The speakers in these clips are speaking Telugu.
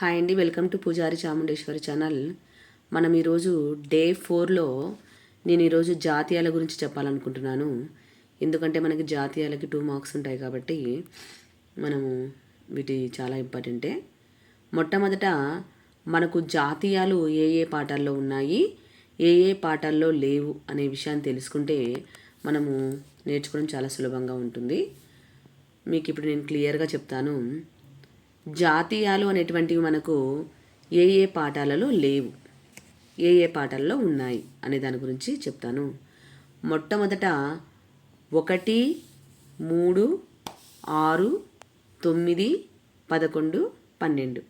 హాయ్ అండి. వెల్కమ్ టు పూజారి చాముండేశ్వరి ఛానల్. మనం ఈరోజు డే ఫోర్లో నేను ఈరోజు జాతీయాల గురించి చెప్పాలనుకుంటున్నాను. ఎందుకంటే మనకి జాతీయాలకి టూ మార్క్స్ ఉంటాయి కాబట్టి మనము వీటి చాలా ఇంపార్టెంటే. మొట్టమొదట మనకు జాతీయాలు ఏ ఏ పాఠాల్లో ఉన్నాయి ఏ ఏ పాఠాల్లో లేవు అనే విషయాన్ని తెలుసుకుంటే మనము నేర్చుకోవడం చాలా సులభంగా ఉంటుంది. మీకు ఇప్పుడు నేను క్లియర్గా చెప్తాను. జాతీయాలు అనేటువంటివి మనకు ఏ ఏ పాఠాలలో లేవు. ఏ ఏ పాఠాలలో ఉన్నాయి అనే దాని గురించి చెప్తాను. మొట్టమొదట ఒకటి మూడు ఆరు తొమ్మిది పదకొండు పన్నెండు.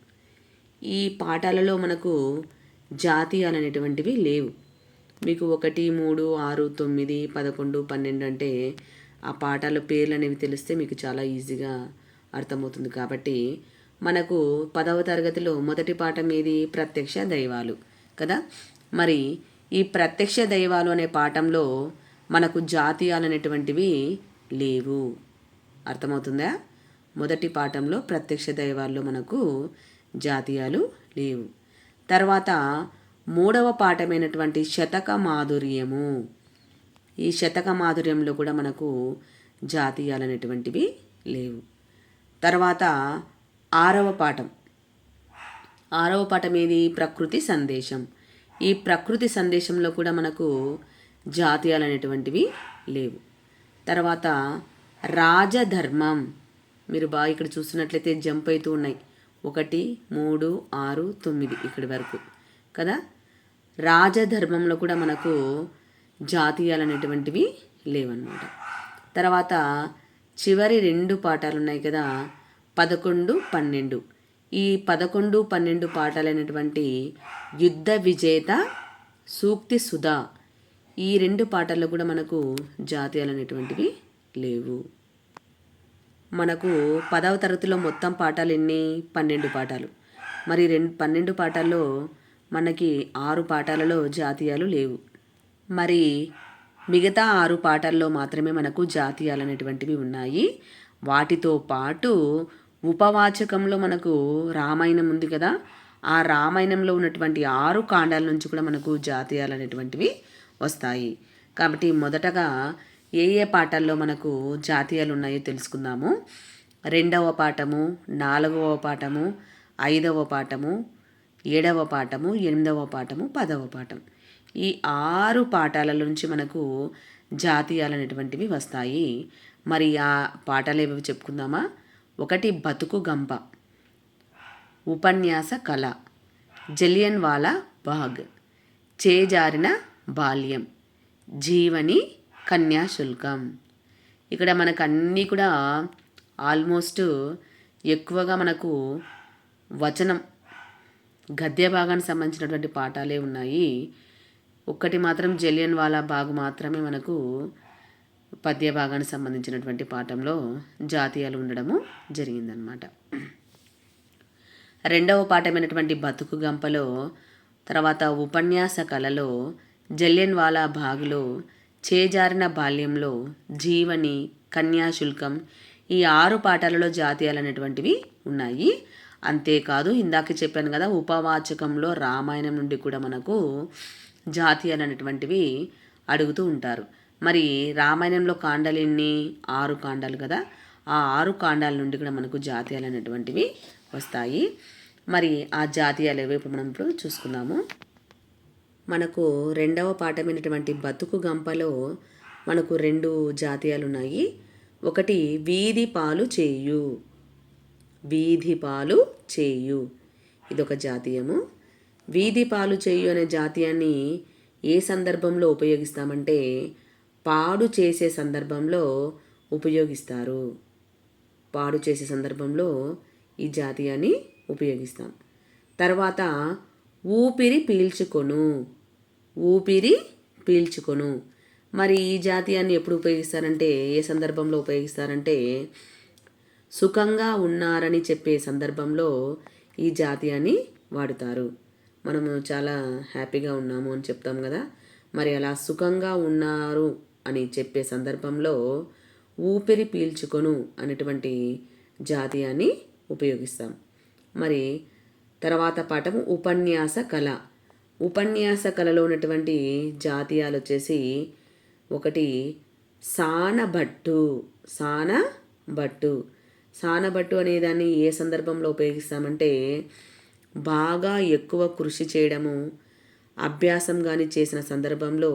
ఈ పాఠాలలో మనకు జాతీయాలు అనేటువంటివి లేవు. మీకు ఒకటి మూడు ఆరు తొమ్మిది పదకొండు పన్నెండు అంటే ఆ పాఠాల పేర్లు అనేవి తెలిస్తే మీకు చాలా ఈజీగా అర్థమవుతుంది కాబట్టి మనకు పదవ తరగతిలో మొదటి పాఠం ఏది? ప్రత్యక్ష దైవాలు. కదా? మరి ఈ ప్రత్యక్ష దైవాలు అనే పాఠంలో మనకు జాతీయాలు అనేటువంటివి లేవు. అర్థమవుతుందా? మొదటి పాఠంలో ప్రత్యక్ష దైవాల్లో మనకు జాతీయాలు లేవు. తర్వాత మూడవ పాఠమైనటువంటి శతక మాధుర్యము. ఈ శతక మాధుర్యంలో కూడా మనకు జాతీయాలు అనేటువంటివి లేవు. తర్వాత ఆరవ పాఠం. ఆరవ పాఠం ఏది? ప్రకృతి సందేశం. ఈ ప్రకృతి సందేశంలో కూడా మనకు జాతీయాలు అనేటువంటివి లేవు. తర్వాత రాజధర్మం. మీరు బాగా ఇక్కడ చూస్తున్నట్లయితే జంప్ అవుతూ ఉన్నాయి. ఒకటి మూడు ఆరు తొమ్మిది ఇక్కడి వరకు. కదా? రాజధర్మంలో కూడా మనకు జాతీయాలు అనేటువంటివి లేవన్నమాట. తర్వాత చివరి రెండు పాఠాలు ఉన్నాయి కదా? పదకొండు పన్నెండు. ఈ పదకొండు పన్నెండు పాటలైనటువంటి యుద్ధ విజేత సూక్తి సుధా. ఈ రెండు పాటల్లో కూడా మనకు జాతీయాలు అనేటువంటివి లేవు. మనకు పదవ తరగతిలో మొత్తం పాఠాలు ఎన్ని? పన్నెండు పాఠాలు. మరి రెండు పన్నెండు పాఠాల్లో మనకి ఆరు పాఠాలలో జాతీయాలు లేవు. మరి మిగతా ఆరు పాఠాల్లో మాత్రమే మనకు జాతీయాలు అనేటువంటివి ఉన్నాయి. వాటితో పాటు ఉపవాచకంలో మనకు రామాయణం ఉంది కదా ఆ రామాయణంలో ఉన్నటువంటి ఆరు కాండాల నుంచి కూడా మనకు జాతీయాలు అనేటువంటివి వస్తాయి. కాబట్టి మొదటగా ఏ ఏ పాఠాల్లో మనకు జాతీయాలు ఉన్నాయో తెలుసుకుందాము. రెండవ పాఠము నాలుగవ పాఠము ఐదవ పాఠము ఏడవ పాఠము ఎనిమిదవ పాఠము పదవ పాఠం. ఈ ఆరు పాఠాల నుంచి మనకు జాతీయాలు అనేటువంటివి వస్తాయి. మరి ఆ పాఠాలు ఏవి చెప్పుకుందామా? ఒకటి బతుకు గంప ఉపన్యాస కళ. జలియన్ వాలా బాగ్. చేజారిన బాల్యం. జీవని కన్యాశుల్కం ఇక్కడ మనకు అన్నీ కూడా ఆల్మోస్ట్ ఎక్కువగా మనకు వచనం గద్య భాగానికి సంబంధించినటువంటి పాఠాలే ఉన్నాయి. ఒక్కటి మాత్రం జలియన్ వాలా బాగ్ మాత్రమే మనకు పద్య భాగానికి సంబంధించినటువంటి పాఠంలో జాతీయాలు ఉండడము జరిగిందనమాట రెండవ పాఠమైనటువంటి బతుకు గంపలో తర్వాత ఉపన్యాస కళలో జలియన్ వాలా చేజారిన బాల్యంలో జీవని కన్యాశుల్కం ఈ ఆరు పాఠాలలో జాతీయాలు అనేటువంటివి ఉన్నాయి. అంతేకాదు ఇందాక చెప్పాను కదా ఉపవాచకంలో రామాయణం నుండి కూడా మనకు జాతీయాలు అనేటువంటివి అడుగుతూ ఉంటారు. మరి రామాయణంలో కాండాలు ఎన్ని ఆరు కాండాలు కదా? ఆ ఆరు కాండాల నుండి కూడా మనకు జాతీయాలు అనేటువంటివి వస్తాయి. మరి ఆ జాతీయాలు ఏవో ఇప్పుడు మనం ఇప్పుడు చూసుకుందాము? మనకు రెండవ పాఠమైనటువంటి బతుకు గంపలో మనకు రెండు జాతీయాలు ఉన్నాయి. ఒకటి వీధి పాలు చేయు. వీధి పాలు చేయు. ఇదొక జాతీయము. వీధి పాలు చేయు అనే జాతీయాన్ని ఏ సందర్భంలో ఉపయోగిస్తామంటే పాడు చేసే సందర్భంలో ఉపయోగిస్తారు. పాడు చేసే సందర్భంలో ఈ జాతీయాన్ని ఉపయోగిస్తాం. తర్వాత ఊపిరి పీల్చుకొను. ఊపిరి పీల్చుకొను. మరి ఈ జాతీయాన్ని ఎప్పుడు ఉపయోగిస్తారంటే ఏ సందర్భంలో ఉపయోగిస్తారంటే సుఖంగా ఉన్నారని చెప్పే సందర్భంలో ఈ జాతీయాన్ని వాడుతారు. మనము చాలా హ్యాపీగా ఉన్నాము అని చెప్తాం కదా. మరి అలా సుఖంగా ఉన్నారు అని చెప్పే సందర్భంలో ఊపిరి పీల్చుకొను అనేటువంటి జాతీయాన్ని ఉపయోగిస్తాం. మరి తర్వాత పాఠం ఉపన్యాస కళ. ఉపన్యాస కళలో ఉన్నటువంటి జాతీయాలు వచ్చేసి ఒకటి సానబట్టు సానబట్టు సానబట్టు అనేదాన్ని ఏ సందర్భంలో ఉపయోగిస్తామంటే బాగా ఎక్కువ కృషి చేయడము అభ్యాసం కానీ చేసిన సందర్భంలో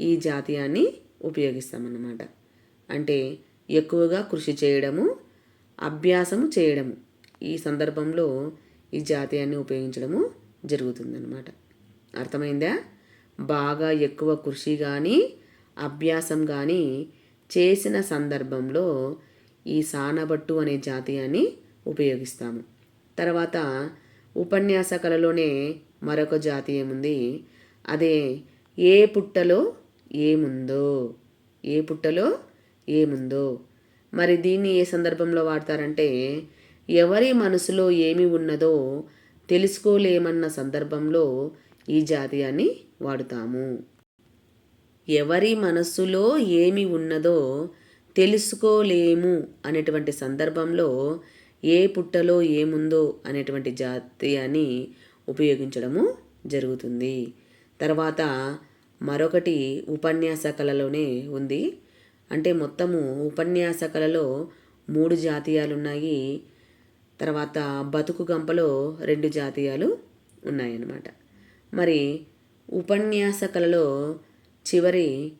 ఈ జాతీయాన్ని ఉపయోగిస్తామన్నమాట. అంటే ఎక్కువగా కృషి చేయడము అభ్యాసము చేయడము ఈ సందర్భంలో ఈ జాతీయాన్ని ఉపయోగించడము జరుగుతుందన్నమాట. అర్థమైందా? బాగా ఎక్కువ కృషి కానీ అభ్యాసం కానీ చేసిన సందర్భంలో ఈ సానబట్టు అనే జాతీయాన్ని ఉపయోగిస్తాము. తర్వాత ఉపన్యాస కళలోనే మరొక జాతీయం ఉంది. అదే ఏ పుట్టలో ఏముందో? ఏ పుట్టలో ఏముందో? మరి దీన్ని ఏ సందర్భంలో వాడతారంటే ఎవరి మనసులో ఏమి ఉన్నదో తెలుసుకోలేమన్న సందర్భంలో ఈ జాతీయాన్ని వాడుతాము. ఎవరి మనస్సులో ఏమి ఉన్నదో తెలుసుకోలేము అనేటువంటి సందర్భంలో ఏ పుట్టలో ఏముందో అనేటువంటి జాతీయాన్ని ఉపయోగించడము జరుగుతుంది. తర్వాత మరొకటి ఉపన్యాస కళలోనే ఉంది. అంటే మొత్తము ఉపన్యాస కళలో మూడు జాతీయాలు ఉన్నాయి తర్వాత బతుకు గంపలో రెండు జాతీయాలు ఉన్నాయన్నమాట. మరి ఉపన్యాస కళలో చివరి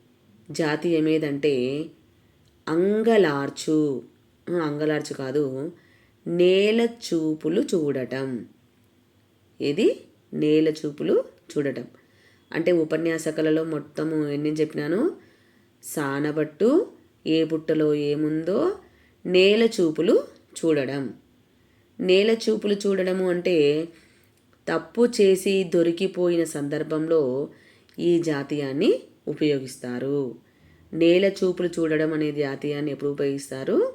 జాతీయం ఏదంటే అంగలార్చు అంగలార్చు కాదు. నేల చూపులు చూడటం. ఇది నేల చూపులు చూడటం. అంటే ఉపన్యాస కళలో మొత్తము ఎన్ని చెప్పినాను? సానబట్టు ఏ పుట్టలో ఏముందో నేల చూపులు చూడడం. నేల చూపులు చూడడము అంటే తప్పు చేసి దొరికిపోయిన సందర్భంలో ఈ జాతీయాన్ని ఉపయోగిస్తారు. నేల చూపులు చూడడం అనే జాతీయాన్ని ఎప్పుడు ఉపయోగిస్తారు?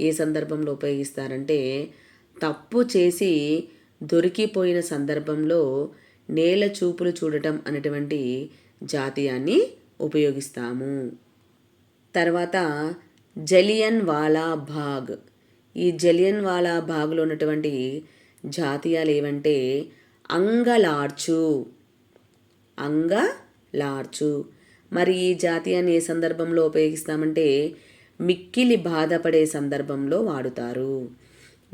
ఏ సందర్భంలో ఉపయోగిస్తారంటే తప్పు చేసి దొరికిపోయిన సందర్భంలో నేల చూపులు చూడటం అనేటువంటి జాతీయాన్ని ఉపయోగిస్తాము. తర్వాత జలియన్ వాలా బాగ్ ఈ జలియన్ వాలా బాగ్లో ఉన్నటువంటి జాతీయాలు ఏవంటే అంగలార్చు. అంగలార్చు. మరి ఈ జాతీయాన్ని ఏ సందర్భంలో ఉపయోగిస్తామంటే మిక్కిలి బాధపడే సందర్భంలో వాడుతారు.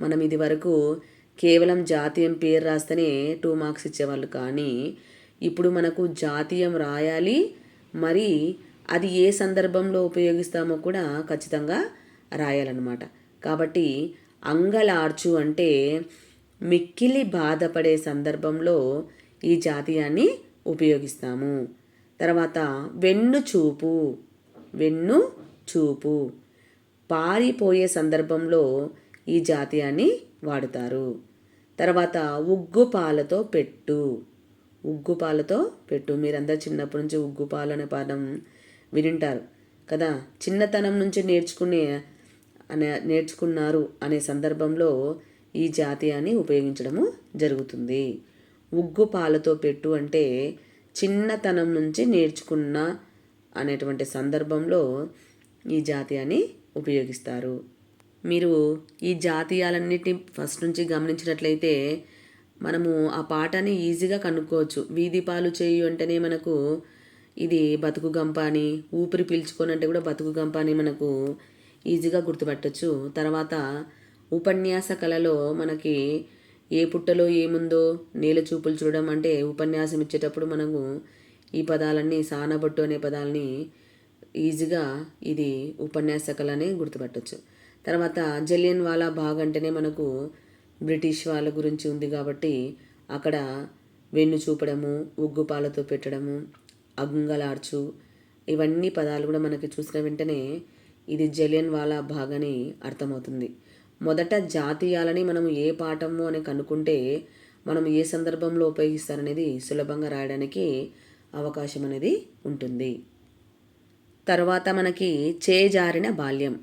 మనం ఇది వరకు కేవలం జాతీయం పేరు రాస్తేనే టూ మార్క్స్ ఇచ్చేవాళ్ళు. కానీ ఇప్పుడు మనకు జాతీయం రాయాలి. మరి అది ఏ సందర్భంలో ఉపయోగిస్తామో కూడా ఖచ్చితంగా రాయాలన్నమాట. కాబట్టి అంగలార్చు అంటే మిక్కిలి బాధపడే సందర్భంలో ఈ జాతీయాన్ని ఉపయోగిస్తాము. తర్వాత వెన్ను చూపు వెన్ను చూపు. పారిపోయే సందర్భంలో ఈ జాతీయాన్ని వాడుతారు. తర్వాత ఉగ్గు పాలతో పెట్టు. ఉగ్గు పాలతో పెట్టు. మీరందరూ చిన్నప్పటి నుంచి ఉగ్గు పాలు అనే పదం వినింటారు కదా? చిన్నతనం నుంచి నేర్చుకునే అనే నేర్చుకున్నారు అనే సందర్భంలో ఈ జాతీయాన్ని ఉపయోగించడము జరుగుతుంది. ఉగ్గు పాలతో పెట్టు అంటే చిన్నతనం నుంచి నేర్చుకున్న అనేటువంటి సందర్భంలో ఈ జాతీయాన్ని ఉపయోగిస్తారు. మీరు ఈ జాతీయాలన్నిటిని ఫస్ట్ నుంచి గమనించినట్లయితే మనము ఆ పాఠాన్ని ఈజీగా కనుక్కోవచ్చు. వీధి పాలు చేయు అంటేనే మనకు ఇది బతుకు గంప అని ఊపిరి పీల్చుకొని అంటే కూడా బతుకు గంప అని మనకు ఈజీగా గుర్తుపట్టచ్చు. తర్వాత ఉపన్యాస కళలో మనకి ఏ పుట్టలో ఏముందో నేల చూపులు చూడడం అంటే ఉపన్యాసం ఇచ్చేటప్పుడు మనము ఈ పదాలన్నీ సానబట్టు అనే పదాలని ఈజీగా ఇది ఉపన్యాస కళని గుర్తుపట్టచ్చు. తర్వాత జలియన్ వాలా బాగ్ అంటేనే మనకు బ్రిటిష్ వాళ్ళ గురించి ఉంది కాబట్టి అక్కడ వెన్ను చూపడము ఉగ్గుపాలతో పెట్టడము అంగలార్చు ఇవన్నీ పదాలు కూడా మనకి చూసిన వెంటనే ఇది జలియన్ వాలా బాగ్ అని అర్థమవుతుంది. మొదట జాతీయాలని మనం ఏ పాఠము అని కనుక్కుంటే మనం ఏ సందర్భంలో ఉపయోగిస్తారనేది సులభంగా రాయడానికి అవకాశం అనేది ఉంటుంది. తర్వాత మనకి చేజారిన బాల్యం.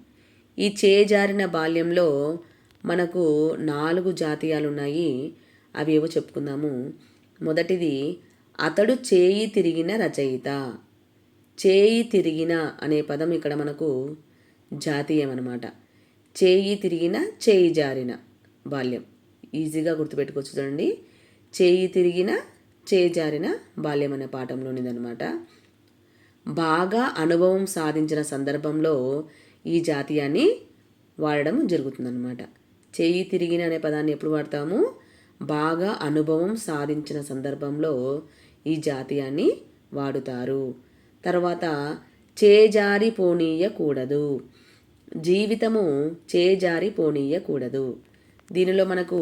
ఈ చేజారిన బాల్యంలో మనకు నాలుగు జాతీయాలు ఉన్నాయి అవి ఏవో చెప్పుకుందాము. మొదటిది అతడు చేయి తిరిగిన రచయిత. చేయి తిరిగిన అనే పదం ఇక్కడ మనకు జాతీయం అనమాట చేయి తిరిగిన చేయి జారిన బాల్యం. ఈజీగా గుర్తుపెట్టుకోవచ్చు చూడండి. చేయి తిరిగిన చేయి జారిన బాల్యం అనే పాఠంలోనిదనమాట. బాగా అనుభవం సాధించిన సందర్భంలో ఈ జాతీయాన్ని వాడడం జరుగుతుందన్నమాట. చేయి తిరిగిన అనే పదాన్ని ఎప్పుడు వాడతాము? బాగా అనుభవం సాధించిన సందర్భంలో ఈ జాతీయాన్ని వాడుతారు. తర్వాత చేజారి పోనీయకూడదు జీవితము చేజారి పోనీయకూడదు దీనిలో మనకు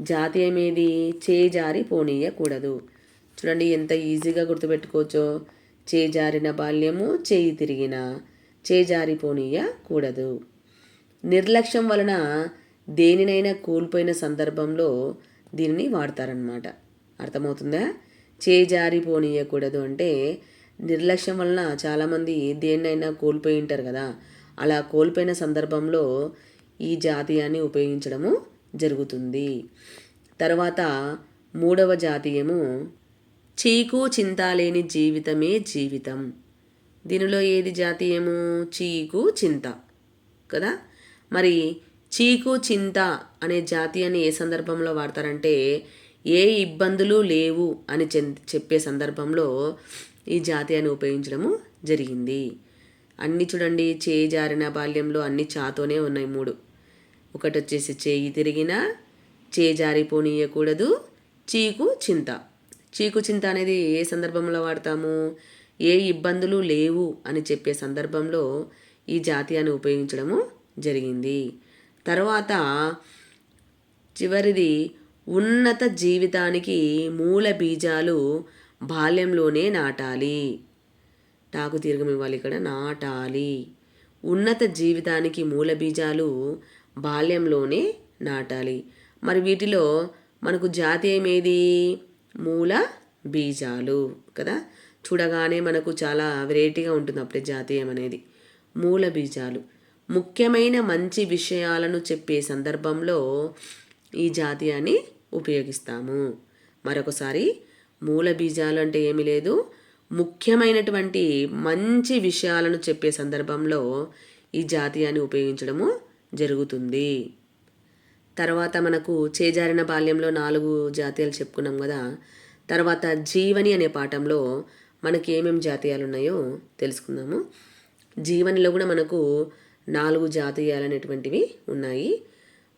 జాతీయం ఏది చేజారి పోనీయకూడదు చూడండి ఎంత ఈజీగా గుర్తుపెట్టుకోవచ్చో. చేజారిన బాల్యము చేయి తిరిగిన చేజారిపోనీయకూడదు నిర్లక్ష్యం వలన దేనినైనా కోల్పోయిన సందర్భంలో దీనిని వాడతారనమాట అర్థమవుతుందా? చేజారిపోనీయకూడదు అంటే నిర్లక్ష్యం వలన చాలామంది దేన్నైనా కోల్పోయి ఉంటారు కదా. అలా కోల్పోయిన సందర్భంలో ఈ జాతీయాన్ని ఉపయోగించడము జరుగుతుంది. తర్వాత మూడవ జాతీయము చీకు చింత లేని జీవితమే జీవితం. దీనిలో ఏది జాతీయము? చీకు చింత. కదా? మరి చీకు చింత అనే జాతీయాన్ని ఏ సందర్భంలో వాడతారంటే ఏ ఇబ్బందులు లేవు అని చెప్పే సందర్భంలో ఈ జాతీయాన్ని ఉపయోగించడము జరిగింది. అన్నీ చూడండి చేయి జారిన బాల్యంలో అన్ని చాతోనే ఉన్నాయి మూడు. ఒకటి వచ్చేసి చేయి తిరిగిన చేయి జారిపోనీయకూడదు. చీకు చింత. చీకు చింత అనేది ఏ సందర్భంలో వాడతాము? ఏ ఇబ్బందులు లేవు అని చెప్పే సందర్భంలో ఈ జాతీయాన్ని ఉపయోగించడము జరిగింది. తర్వాత చివరిది ఉన్నత జీవితానికి మూల బీజాలు బాల్యంలోనే నాటాలి. టాకు తీర్ఘం ఇవ్వాలి ఇక్కడ నాటాలి. ఉన్నత జీవితానికి మూల బీజాలు బాల్యంలోనే నాటాలి. మరి వీటిలో మనకు జాతీయం ఏది మూల బీజాలు కదా. చూడగానే మనకు చాలా వెరైటీగా ఉంటుంది అప్పుడే జాతీయం అనేది. మూల బీజాలు. ముఖ్యమైన మంచి విషయాలను చెప్పే సందర్భంలో ఈ జాతీయాన్ని ఉపయోగిస్తాము. మరొకసారి మూల బీజాలు అంటే ఏమీ లేదు. ముఖ్యమైనటువంటి మంచి విషయాలను చెప్పే సందర్భంలో ఈ జాతీయాన్ని ఉపయోగించడము జరుగుతుంది. తర్వాత మనకు చేజారిన బాల్యంలో నాలుగు జాతీయాలు చెప్పుకున్నాం కదా. తర్వాత జీవని అనే పాఠంలో మనకి ఏమేమి జాతీయాలు ఉన్నాయో తెలుసుకుందాము. జీవనిలో కూడా మనకు నాలుగు జాతీయాలు అనేటువంటివి ఉన్నాయి.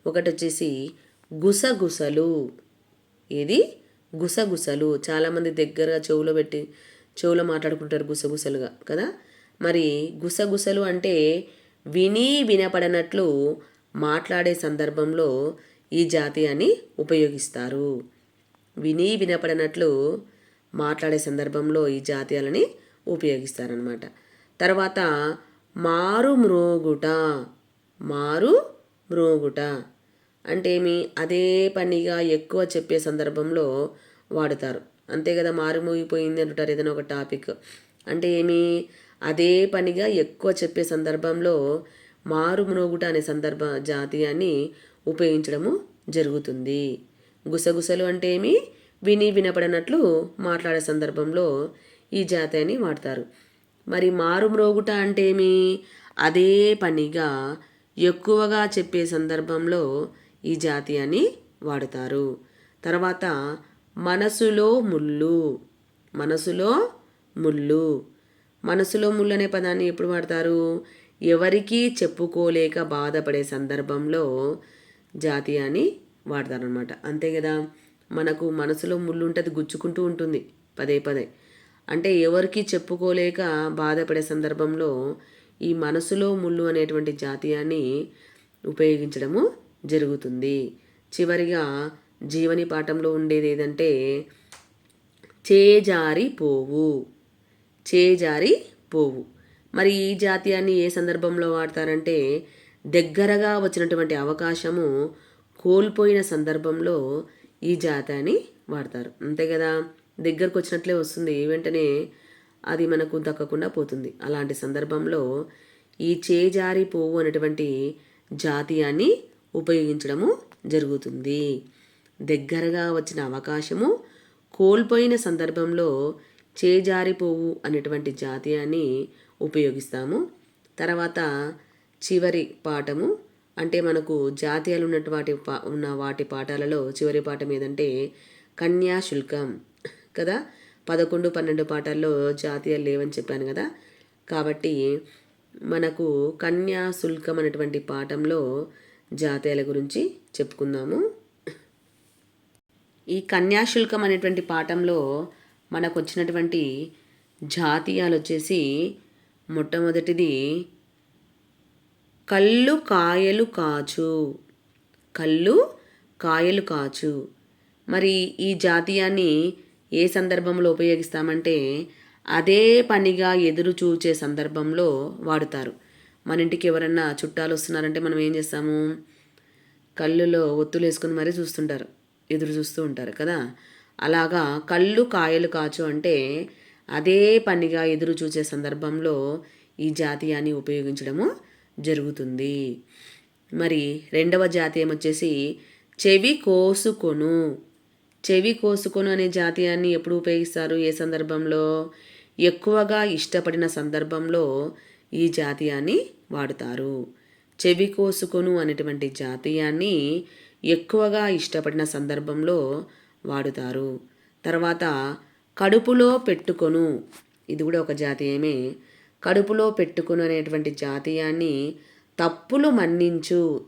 ఒకటి వచ్చేసి గుసగుసలు. ఇది గుసగుసలు. చాలామంది దగ్గరగా చెవులో పెట్టి చెవులో మాట్లాడుకుంటారు గుసగుసలుగా కదా? మరి గుసగుసలు అంటే విని వినపడనట్లు మాట్లాడే సందర్భంలో ఈ జాతీయాన్ని ఉపయోగిస్తారు. విని వినపడనట్లు మాట్లాడే సందర్భంలో ఈ జాతీయాలని ఉపయోగిస్తారనమాట తర్వాత మారు మ్రోగుట మారు మ్రోగుట అంటే ఏమి? అదే పనిగా ఎక్కువ చెప్పే సందర్భంలో వాడుతారు. అంతే కదా మారుమోగిపోయింది అంటారు ఏదైనా ఒక టాపిక్. అంటే ఏమి? అదే పనిగా ఎక్కువ చెప్పే సందర్భంలో మారుమ్రోగుట అనే సందర్భ జాతీయాన్ని ఉపయోగించడము జరుగుతుంది. గుసగుసలు అంటే ఏమి? విని వినపడినట్లు మాట్లాడే సందర్భంలో ఈ జాతీయాన్ని వాడతారు. మరి మారుమ్రోగుట అంటే ఏమి అదే పనిగా ఎక్కువగా చెప్పే సందర్భంలో ఈ జాతీయాన్ని వాడతారు. తర్వాత మనసులో ముళ్ళు మనసులో ముళ్ళు. మనసులో ముళ్ళు అనే పదాన్ని ఎప్పుడు వాడతారు? ఎవరికీ చెప్పుకోలేక బాధపడే సందర్భంలో జాతీయాన్ని వాడతారనమాట అంతే కదా? మనకు మనసులో ముళ్ళుంటది ఉంటుంది గుచ్చుకుంటూ ఉంటుంది పదే పదే. అంటే ఎవరికి చెప్పుకోలేక బాధపడే సందర్భంలో ఈ మనసులో ముళ్ళు అనేటువంటి జాతీయాన్ని ఉపయోగించడము జరుగుతుంది. చివరిగా జీవని పాఠంలో ఉండేది ఏదంటే చేజారి పోవు చేజారి పోవు మరి ఈ జాతీయాన్ని ఏ సందర్భంలో వాడతారంటే దగ్గరగా వచ్చినటువంటి అవకాశము కోల్పోయిన సందర్భంలో ఈ జాతీయాన్ని వాడతారు. అంతే కదా? దగ్గరకు వచ్చినట్లే వస్తుంది వెంటనే అది మనకు దక్కకుండా పోతుంది. అలాంటి సందర్భంలో ఈ చేజారి పోవు అనేటువంటి జాతీయాన్ని ఉపయోగించడము జరుగుతుంది. దగ్గరగా వచ్చిన అవకాశము కోల్పోయిన సందర్భంలో చేజారిపోవు అనేటువంటి జాతీయాన్ని ఉపయోగిస్తాము. తర్వాత చివరి పాఠము అంటే మనకు జాతీయాలు ఉన్నట్టు వాటి పా ఉన్న వాటి పాఠాలలో చివరి పాఠం ఏదంటే కన్యాశుల్కం కదా? పదకొండు పన్నెండు పాఠాల్లో జాతీయాలు లేవని చెప్పాను కదా? కాబట్టి మనకు కన్యాశుల్కం అనేటువంటి పాఠంలో జాతీయాల గురించి చెప్పుకుందాము. ఈ కన్యాశుల్కం అనేటువంటి పాఠంలో మనకు వచ్చినటువంటి జాతీయాలు వచ్చేసి మొట్టమొదటిది కళ్ళు కాయలు కాచు. కళ్ళు కాయలు కాచు. మరి ఈ జాతీయాన్ని ఏ సందర్భంలో ఉపయోగిస్తామంటే అదే పనిగా ఎదురు చూచే సందర్భంలో వాడుతారు. మన ఇంటికి ఎవరన్నా చుట్టాలు వస్తున్నారంటే మనం ఏం చేస్తాము? కళ్ళులో ఒత్తులు వేసుకుని మరీ చూస్తుంటారు. ఎదురు చూస్తూ ఉంటారు కదా? అలాగా కళ్ళు కాయలు కాచు అంటే అదే పనిగా ఎదురు చూసే సందర్భంలో ఈ జాతీయాన్ని ఉపయోగించడము జరుగుతుంది. మరి రెండవ జాతీయం వచ్చేసి చెవి కోసుకొను. చెవి కోసుకొను అనే జాతీయాన్ని ఎప్పుడు ఉపయోగిస్తారు? ఏ సందర్భంలో? ఎక్కువగా ఇష్టపడిన సందర్భంలో ఈ జాతీయాన్ని వాడుతారు. చెవి కోసుకొను అనేటువంటి జాతీయాన్ని ఎక్కువగా ఇష్టపడిన సందర్భంలో వాడుతారు. తర్వాత కడుపులో పెట్టుకొను. ఇది కూడా ఒక జాతీయమే. కడుపులో పెట్టుకునేటువంటి జాతీయాన్ని తప్పులు మన్నించు.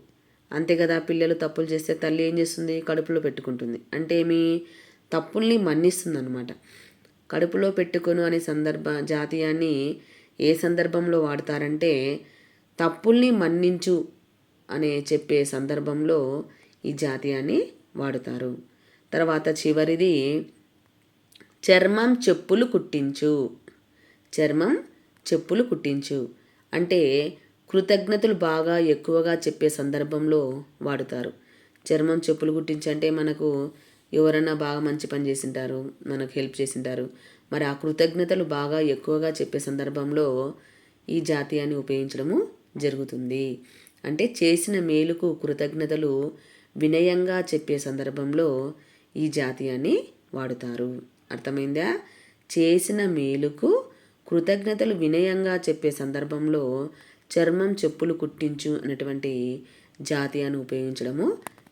అంతే కదా పిల్లలు తప్పులు చేస్తే తల్లి ఏం చేస్తుంది? కడుపులో పెట్టుకుంటుంది. అంటే ఏమి? తప్పుల్ని మన్నిస్తుంది అనమాట కడుపులో పెట్టుకును అనే సందర్భ జాతీయాన్ని ఏ సందర్భంలో వాడతారంటే తప్పుల్ని మన్నించు అనే చెప్పే సందర్భంలో ఈ జాతీయాన్ని వాడుతారు. తర్వాత చివరిది చర్మం చెప్పులు కుట్టించు. చర్మం చెప్పులు కుట్టించు. అంటే కృతజ్ఞతలు బాగా ఎక్కువగా చెప్పే సందర్భంలో వాడుతారు. చర్మం చెప్పులు కుట్టించంటే మనకు ఎవరన్నా బాగా మంచి పని చేసింటారు మనకు హెల్ప్ చేసింటారు. మరి ఆ కృతజ్ఞతలు బాగా ఎక్కువగా చెప్పే సందర్భంలో ఈ జాతీయాన్ని ఉపయోగించడము జరుగుతుంది. అంటే చేసిన మేలుకు కృతజ్ఞతలు వినయంగా చెప్పే సందర్భంలో ఈ జాతీయాన్ని వాడుతారు. అర్థమైందా? చేసిన మేలుకు కృతజ్ఞతలు వినయంగా చెప్పే సందర్భంలో చర్మం చెప్పులు కుట్టించు అనేటువంటి జాతీయాన్ని ఉపయోగించడము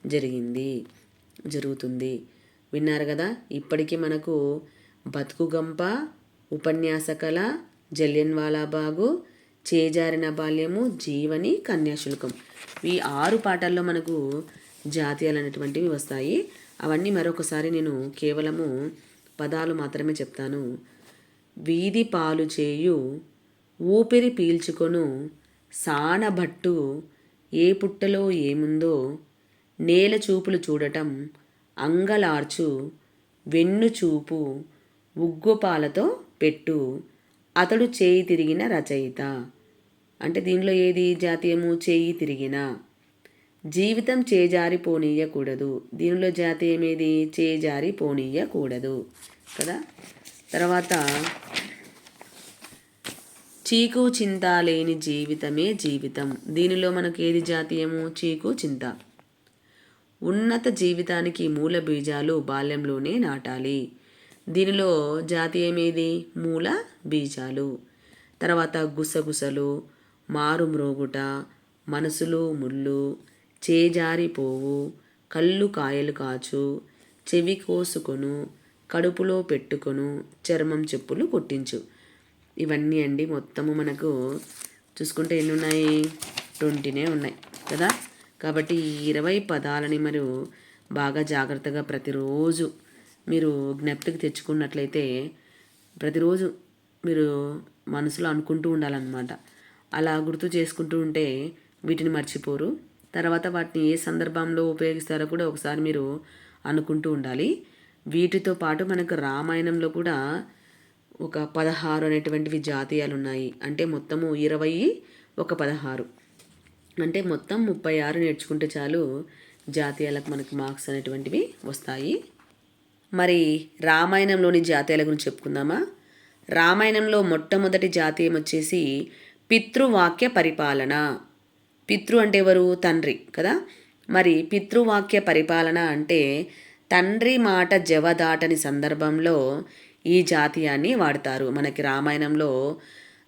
జరిగింది జరుగుతుంది. విన్నారు కదా ఇప్పటికీ మనకు బతుకుగంప ఉపన్యాసకల జలియన్వాలా బాగు చేజారిన బాల్యము జీవని కన్యాశుల్కం. ఈ ఆరు పాటల్లో మనకు జాతీయాలు అనేటువంటివి వస్తాయి. అవన్నీ మరొకసారి నేను కేవలము పదాలు మాత్రమే చెప్తాను. వీధి పాలు చేయు ఊపిరి పీల్చుకొను సానభట్టు ఏ పుట్టలో ఏముందో నేల చూపులు చూడటం అంగలార్చు వెన్ను చూపు ఉగ్గుపాలతో పెట్టు అతడు చేయి తిరిగిన రచయిత. అంటే దీనిలో ఏది జాతీయము? చేయి తిరిగిన. జీవితం చేజారిపోనీయకూడదు. దీనిలో జాతీయం ఏది చేజారిపోనీయకూడదు. కదా? తర్వాత చీకు చింత లేని జీవితమే జీవితం. దీనిలో మనకు ఏది జాతీయము? చీకు చింత. ఉన్నత జీవితానికి మూల బీజాలు బాల్యంలోనే నాటాలి. దీనిలో జాతీయం ఏది మూల బీజాలు. తర్వాత గుసగుసలు మారుమ్రోగుట మనసులు ముళ్ళు చేజారిపోవు కళ్ళు కాయలు కాచు చెవి కోసుకొను కడుపులో పెట్టుకొను చర్మం చెప్పులు కుట్టించు. ఇవన్నీ అండి మొత్తము మనకు చూసుకుంటే ఎన్ని ఉన్నాయి ట్వంటీనే ఉన్నాయి కదా? కాబట్టి ఈ ఇరవై పదాలని మరియు బాగా జాగ్రత్తగా ప్రతిరోజు మీరు జ్ఞప్తికి తెచ్చుకున్నట్లయితే ప్రతిరోజు మీరు మనసులో అనుకుంటూ ఉండాలన్నమాట. అలా గుర్తు చేసుకుంటూ ఉంటే వీటిని మర్చిపోరు. తర్వాత వాటిని ఏ సందర్భంలో ఉపయోగిస్తారో కూడా ఒకసారి మీరు అనుకుంటూ ఉండాలి. వీటితో పాటు మనకు రామాయణంలో కూడా ఒక పదహారు అనేటువంటివి జాతీయాలు ఉన్నాయి అంటే మొత్తము ఇరవై ఒక పదహారు. అంటే మొత్తం ముప్పై ఆరు నేర్చుకుంటే చాలు జాతీయాలకు మనకి మార్క్స్ అనేటువంటివి వస్తాయి. మరి రామాయణంలోని జాతీయాల గురించి చెప్పుకుందామా? రామాయణంలో మొట్టమొదటి జాతీయం వచ్చేసి పితృవాక్య పరిపాలన. పితృ అంటే ఎవరు? తండ్రి కదా? మరి పితృవాక్య పరిపాలన అంటే తండ్రి మాట జవదాటని సందర్భంలో ఈ జాతీయాన్ని వాడతారు. మనకి రామాయణంలో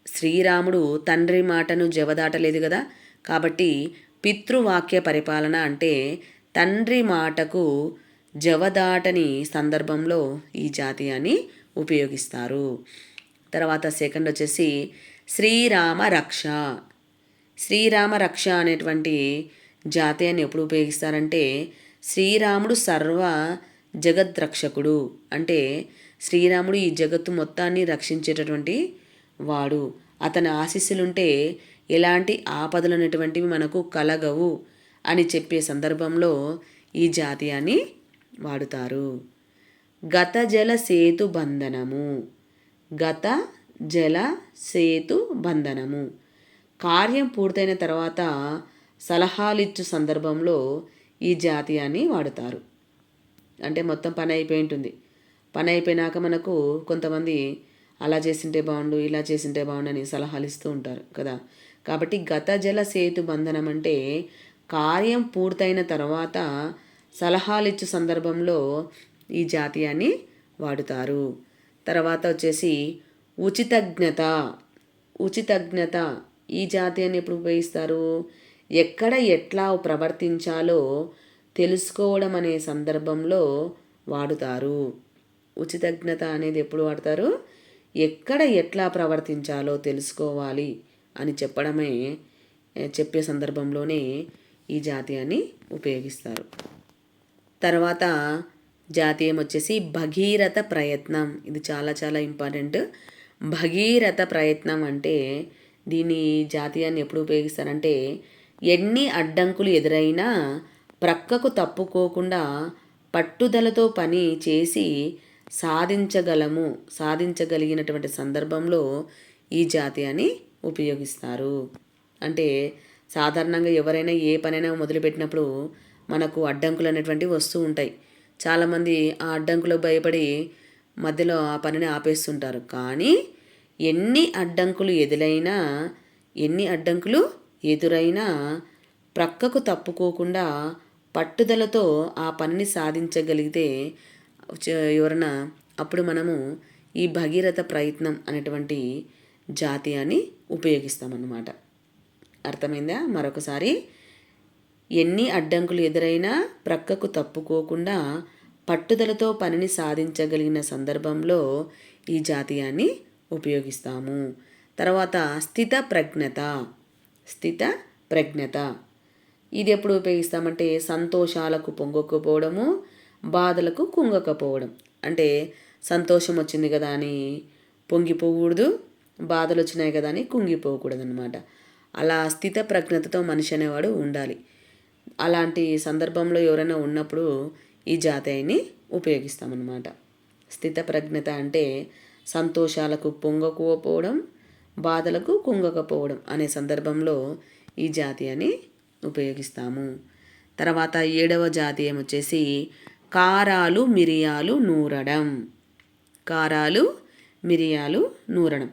శ్రీరాముడు తండ్రి మాటను జవదాటలేదు కదా? కాబట్టి పితృవాక్య పరిపాలన అంటే తండ్రి మాటకు జవదాటని సందర్భంలో ఈ జాతీయాన్ని ఉపయోగిస్తారు. తర్వాత సెకండ్ వచ్చేసి శ్రీరామ రక్ష. శ్రీరామ రక్ష అనేటువంటి జాతీయాన్ని ఎప్పుడు ఉపయోగిస్తారంటే శ్రీరాముడు సర్వ జగద్రక్షకుడు. అంటే శ్రీరాముడు ఈ జగత్తు మొత్తాన్ని రక్షించేటటువంటి వాడు. అతని ఆశీస్సులుంటే ఎలాంటి ఆపదలు అనేటువంటివి మనకు కలగవు అని చెప్పే సందర్భంలో ఈ జాతీయాన్ని వాడుతారు. గత జల సేతు బంధనము. గత జల సేతు బంధనము. కార్యం పూర్తయిన తర్వాత సలహాలిచ్చు సందర్భంలో ఈ జాతీయాన్ని వాడుతారు. అంటే మొత్తం పని అయిపోయి ఉంటుంది. పని అయిపోయినాక మనకు కొంతమంది అలా చేసింటే బాగుండు ఇలా చేసింటే బాగుండు అని సలహాలు ఇస్తూ ఉంటారు కదా. కాబట్టి గత జల సేతు బంధనం అంటే కార్యం పూర్తయిన తర్వాత సలహాలు ఇచ్చే సందర్భంలో ఈ జాతీయాన్ని వాడుతారు. తర్వాత వచ్చేసి ఉచితజ్ఞత. ఉచితజ్ఞత ఈ జాతీయాన్ని ఎప్పుడు ఉపయోగిస్తారు? ఎక్కడ ఎట్లా ప్రవర్తించాలో తెలుసుకోవడం అనే సందర్భంలో వాడుతారు. ఉచితజ్ఞత అనేది ఎప్పుడు వాడతారు? ఎక్కడ ఎట్లా ప్రవర్తించాలో తెలుసుకోవాలి అని చెప్పడమే చెప్పే సందర్భంలోనే ఈ జాతీయాన్ని ఉపయోగిస్తారు. తర్వాత జాతీయం వచ్చేసి భగీరథ ప్రయత్నం. ఇది చాలా చాలా ఇంపార్టెంట్. భగీరథ ప్రయత్నం అంటే దీని జాతీయాన్ని ఎప్పుడు ఉపయోగిస్తారంటే ఎన్ని అడ్డంకులు ఎదురైనా ప్రక్కకు తప్పుకోకుండా పట్టుదలతో పని చేసి సాధించగలము సాధించగలిగినటువంటి సందర్భంలో ఈ జాతీయాన్ని ఉపయోగిస్తారు. అంటే సాధారణంగా ఎవరైనా ఏ పనైనా మొదలుపెట్టినప్పుడు మనకు అడ్డంకులు అనేటువంటివి వస్తూ ఉంటాయి. చాలామంది ఆ అడ్డంకులకు భయపడి మధ్యలో ఆ పనిని ఆపేస్తుంటారు. కానీ ఎన్ని అడ్డంకులు ఎదురైనా ఎన్ని అడ్డంకులు ఎదురైనా ప్రక్కకు తప్పుకోకుండా పట్టుదలతో ఆ పనిని సాధించగలిగితే ఎవరైనా అప్పుడు మనము ఈ భగీరథ ప్రయత్నం అనేటువంటి జాతీయాన్ని ఉపయోగిస్తామన్నమాట. అర్థమైందా? మరొకసారి. ఎన్ని అడ్డంకులు ఎదురైనా ప్రక్కకు తప్పుకోకుండా పట్టుదలతో పనిని సాధించగలిగిన సందర్భంలో ఈ జాతీయాన్ని ఉపయోగిస్తాము. తర్వాత స్థిత ప్రజ్ఞత స్థిత ప్రజ్ఞత. ఇది ఎప్పుడు ఉపయోగిస్తామంటే సంతోషాలకు పొంగకపోవడము బాధలకు కుంగకపోవడం. అంటే సంతోషం వచ్చింది కదా అని పొంగిపోకూడదు బాధలు వచ్చినాయి కదా అని కుంగిపోకూడదు అనమాట అలా స్థిత ప్రజ్ఞతతో మనిషి అనేవాడు ఉండాలి. అలాంటి సందర్భంలో ఎవరైనా ఉన్నప్పుడు ఈ జాతీయని ఉపయోగిస్తామన్నమాట. స్థిత ప్రజ్ఞత అంటే సంతోషాలకు పొంగకపోవడం బాధలకు కుంగకపోవడం అనే సందర్భంలో ఈ జాతీయాన్ని ఉపయోగిస్తాము. తర్వాత ఏడవ జాతీయం వచ్చేసి కారాలు మిరియాలు నూరడం. కారాలు మిరియాలు నూరడం.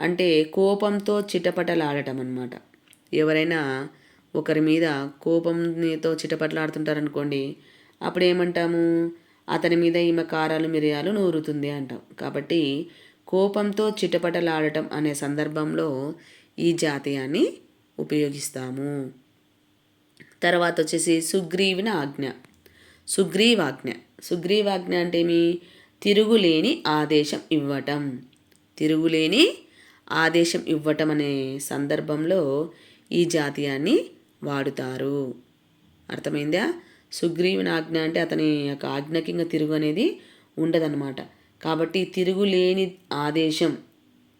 అంటే కోపంతో చిటపటలాడటం అనమాట ఎవరైనా ఒకరి మీద కోపంతో చిటపటలాడుతుంటారనుకోండి అప్పుడు ఏమంటాము అతని మీద ఈమె కారాలు మిరియాలు నూరుతుంది అంటాం. కాబట్టి కోపంతో చిటపటలాడటం అనే సందర్భంలో ఈ జాతీయాన్ని ఉపయోగిస్తాము. తర్వాత వచ్చేసి సుగ్రీవిన ఆజ్ఞ. సుగ్రీవాజ్ఞ. సుగ్రీవాజ్ఞ అంటే ఏమి? తిరుగులేని ఆదేశం ఇవ్వటం. తిరుగులేని ఆదేశం ఇవ్వటం అనే సందర్భంలో ఈ జాతీయాన్ని వాడుతారు. అర్థమైందా? సుగ్రీవుని ఆజ్ఞ అంటే అతని యొక్క ఆజ్ఞకి ఇంకా తిరుగు అనేది ఉండదన్నమాట. కాబట్టి తిరుగులేని ఆదేశం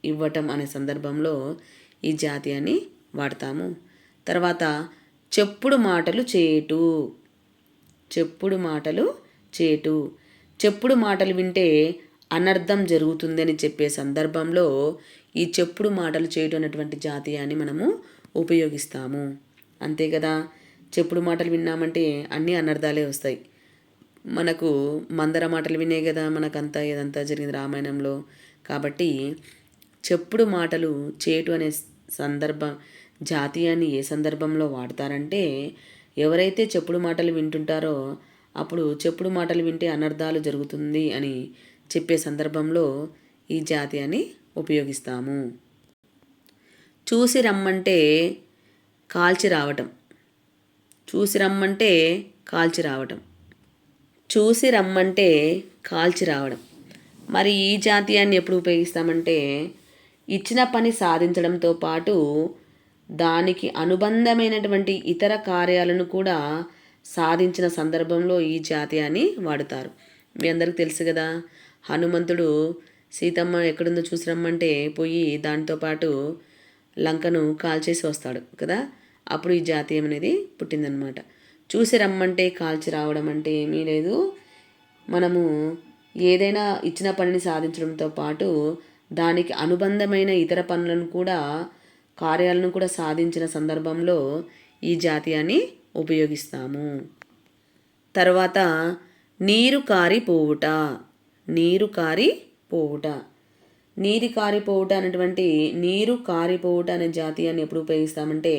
ఇవ్వటం అనే సందర్భంలో ఈ జాతీయాన్ని వాడతాము. తర్వాత చెప్పుడు మాటలు చేటు చెప్పుడు మాటలు చేటు చెప్పుడు మాటలు వింటే అనర్థం జరుగుతుందని చెప్పే సందర్భంలో ఈ చెప్పుడు మాటలు చేయటం అనేటువంటి జాతీయాన్ని మనము ఉపయోగిస్తాము. అంతే కదా? చెప్పుడు మాటలు విన్నామంటే అన్నీ అనర్థాలే వస్తాయి. మనకు మందర మాటలు వినే కదా మనకంతా ఇదంతా జరిగింది రామాయణంలో. కాబట్టి చెప్పుడు మాటలు చేటు అనే సందర్భం జాతీయాన్ని ఏ సందర్భంలో వాడతారంటే ఎవరైతే చెప్పుడు మాటలు వింటుంటారో అప్పుడు చెప్పుడు మాటలు వింటే అనర్థాలు జరుగుతుంది అని చెప్పే సందర్భంలో ఈ జాతీయాన్ని ఉపయోగిస్తాము. చూసి రమ్మంటే కాల్చి రావటం. చూసి రమ్మంటే కాల్చి రావటం. చూసి రమ్మంటే కాల్చి రావడం. మరి ఈ జాతీయాన్ని ఎప్పుడు ఉపయోగిస్తామంటే ఇచ్చిన పని సాధించడంతో పాటు దానికి అనుబంధమైనటువంటి ఇతర కార్యాలను కూడా సాధించిన సందర్భంలో ఈ జాతీయాన్ని వాడుతారు. మీ అందరికి తెలుసు కదా హనుమంతుడు సీతమ్మ ఎక్కడుందో చూసి రమ్మంటే పోయి దానితో పాటు లంకను కాల్చేసి వస్తాడు కదా. అప్పుడు ఈ జాతీయం అనేది పుట్టిందనమాట. చూసి రమ్మంటే కాల్చి రావడం అంటే ఏమీ లేదు. మనము ఏదైనా ఇచ్చిన పనిని సాధించడంతో పాటు దానికి అనుబంధమైన ఇతర పనులను కూడా కార్యాలను కూడా సాధించిన సందర్భంలో ఈ జాతీయాన్ని ఉపయోగిస్తాము. తర్వాత నీరు కారిపోవుట నీరు కారి పోవుట. నీరు కారిపోవుట అనేటువంటి నీరు కారిపోవుట అనే జాతీయాన్ని ఎప్పుడు ఉపయోగిస్తామంటే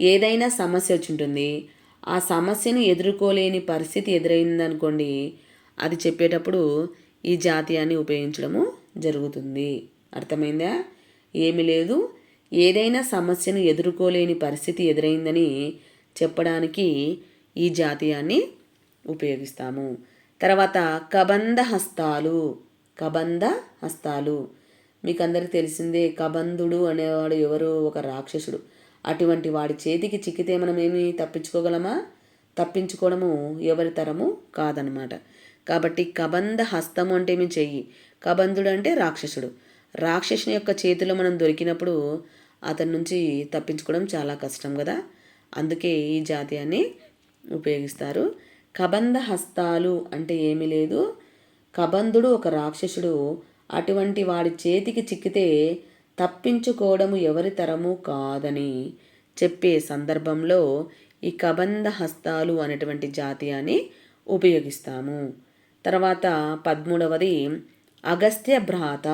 ఏదైనా సమస్య వచ్చి ఉంటుంది. ఆ సమస్యను ఎదుర్కోలేని పరిస్థితి ఎదురైందనుకోండి అది చెప్పేటప్పుడు ఈ జాతీయాన్ని ఉపయోగించడము జరుగుతుంది. అర్థమైందా? ఏమి లేదు. ఏదైనా సమస్యను ఎదుర్కోలేని పరిస్థితి ఎదురైందని చెప్పడానికి ఈ జాతీయాన్ని ఉపయోగిస్తాము. తర్వాత కబంధ హస్తాలు కబంధ హస్తాలు. మీకు తెలిసిందే కబంధుడు అనేవాడు ఎవరు ఒక రాక్షసుడు. అటువంటి వాడి చేతికి చిక్కితే మనం ఏమి తప్పించుకోగలమా? తప్పించుకోవడము ఎవరి తరము కాదనమాట కాబట్టి కబంధ హస్తము అంటే ఏమి చెయ్యి? కబంధుడు అంటే రాక్షసుడు. రాక్షసుని యొక్క చేతిలో మనం దొరికినప్పుడు అతని నుంచి తప్పించుకోవడం చాలా కష్టం కదా? అందుకే ఈ జాతీయాన్ని ఉపయోగిస్తారు. కబంధ హస్తాలు అంటే ఏమీ లేదు. కబంధుడు ఒక రాక్షసుడు. అటువంటి వాడి చేతికి చిక్కితే తప్పించుకోవడము ఎవరి తరము కాదని చెప్పే సందర్భంలో ఈ కబంధ హస్తాలు అనేటువంటి జాతీయాన్ని ఉపయోగిస్తాము. తర్వాత పదమూడవది అగస్త్య భ్రాత.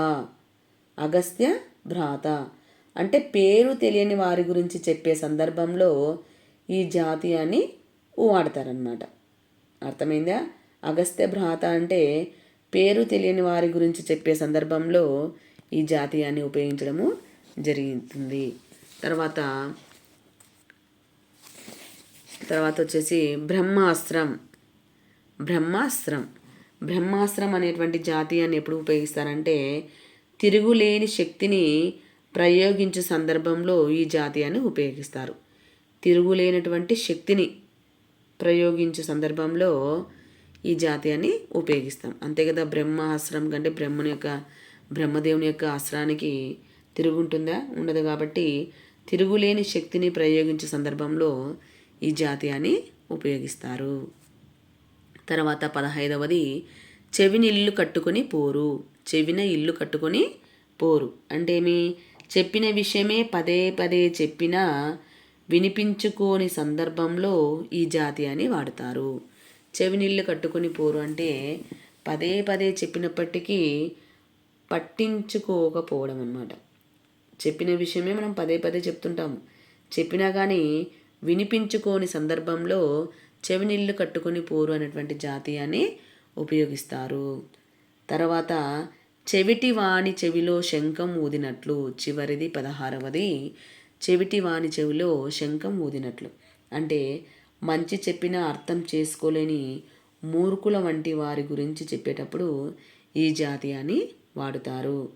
అగస్త్య భ్రాత. అంటే పేరు తెలియని వారి గురించి చెప్పే సందర్భంలో ఈ జాతీయాన్ని వాడతారనమాట అర్థమైందా? అగస్త్య భ్రాత అంటే పేరు తెలియని వారి గురించి చెప్పే సందర్భంలో ఈ జాతీయాన్ని ఉపయోగించడము జరుగుతుంది తర్వాత తర్వాత వచ్చేసి బ్రహ్మాస్త్రం. బ్రహ్మాస్త్రం. బ్రహ్మాస్త్రం అనేటువంటి జాతీయాన్ని ఎప్పుడు ఉపయోగిస్తారంటే తిరుగులేని శక్తిని ప్రయోగించే సందర్భంలో ఈ జాతీయాన్ని ఉపయోగిస్తారు. తిరుగులేనటువంటి శక్తిని ప్రయోగించే సందర్భంలో ఈ జాతీయాన్ని ఉపయోగిస్తాం. అంతే కదా బ్రహ్మాస్త్రం కంటే బ్రహ్మని యొక్క బ్రహ్మదేవుని యొక్క అస్త్రానికి తిరుగుంటుందా? ఉండదు కాబట్టి తిరుగులేని శక్తిని ప్రయోగించే సందర్భంలో ఈ జాతీయాన్ని ఉపయోగిస్తారు. తర్వాత పదహైదవది చెవిని ఇల్లు కట్టుకొని పోరు. చెవిన ఇల్లు కట్టుకొని పోరు. అంటే ఏమి? చెప్పిన విషయమే పదే పదే చెప్పినా వినిపించుకోని సందర్భంలో ఈ జాతీయాన్ని వాడతారు. చెవినిల్లు కట్టుకొని పోరు అంటే పదే పదే చెప్పినప్పటికీ పట్టించుకోకపోవడం అనమాట చెప్పిన విషయమే మనం పదే పదే చెప్తుంటాము. చెప్పినా కానీ వినిపించుకోని సందర్భంలో చెవినిల్లు కట్టుకొని పోరు అనేటువంటి జాతీయాన్ని ఉపయోగిస్తారు. తర్వాత చెవిటి వాణి చెవిలో శంఖం ఊదినట్లు చివరిది పదహారవది చెవిటి వాణి చెవిలో శంఖం ఊదినట్లు. అంటే మంచి చెప్పినా అర్థం చేసుకోలేని మూర్ఖుల వంటి వారి గురించి చెప్పేటప్పుడు ఈ జాతీయాన్ని వాడుతారు.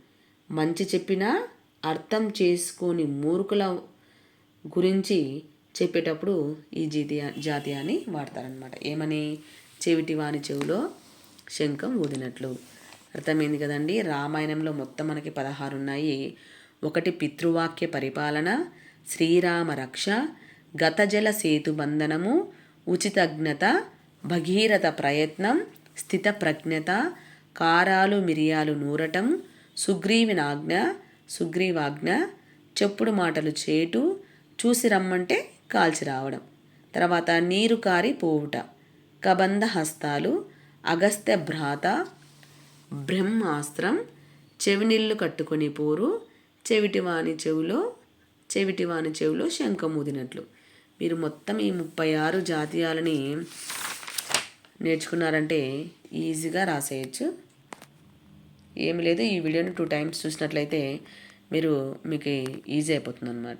మంచి చెప్పినా అర్థం చేసుకొని మూర్ఖుల గురించి చెప్పేటప్పుడు ఈ జీతియా జాతీయాన్ని వాడతారనమాట ఏమని? చెవిటి వాని చెవిలో శంఖం ఊదినట్లు. అర్థమైంది కదండి? రామాయణంలో మొత్తం మనకి పదహారు ఉన్నాయి. ఒకటి పితృవాక్య పరిపాలన శ్రీరామ రక్ష గతజల సేతుబంధనము ఉచితజ్ఞత భగీరథ ప్రయత్నం స్థిత ప్రజ్ఞత కారాలు మిరియాలు నూరటం సుగ్రీవినాజ్ఞ సుగ్రీవాజ్ఞ చెప్పుడు మాటలు చేటు చూసి రమ్మంటే కాల్చి రావడం. తర్వాత నీరు కారి పోవుట. కబంధ హస్తాలు అగస్త్య భ్రాత బ్రహ్మాస్త్రం చెవినిల్లు కట్టుకొని పోరు చెవిటివాని చెవిలో చెవిటివాని చెవిలో శంఖమూదినట్లు మీరు మొత్తం ఈ ముప్పై ఆరు జాతీయాలని నేర్చుకున్నారంటే ఈజీగా రాసేయచ్చు. ఏమి లేదు ఈ వీడియోని టూ టైమ్స్ చూసినట్లయితే మీరు మీకు ఈజీ అయిపోతుంది అనమాట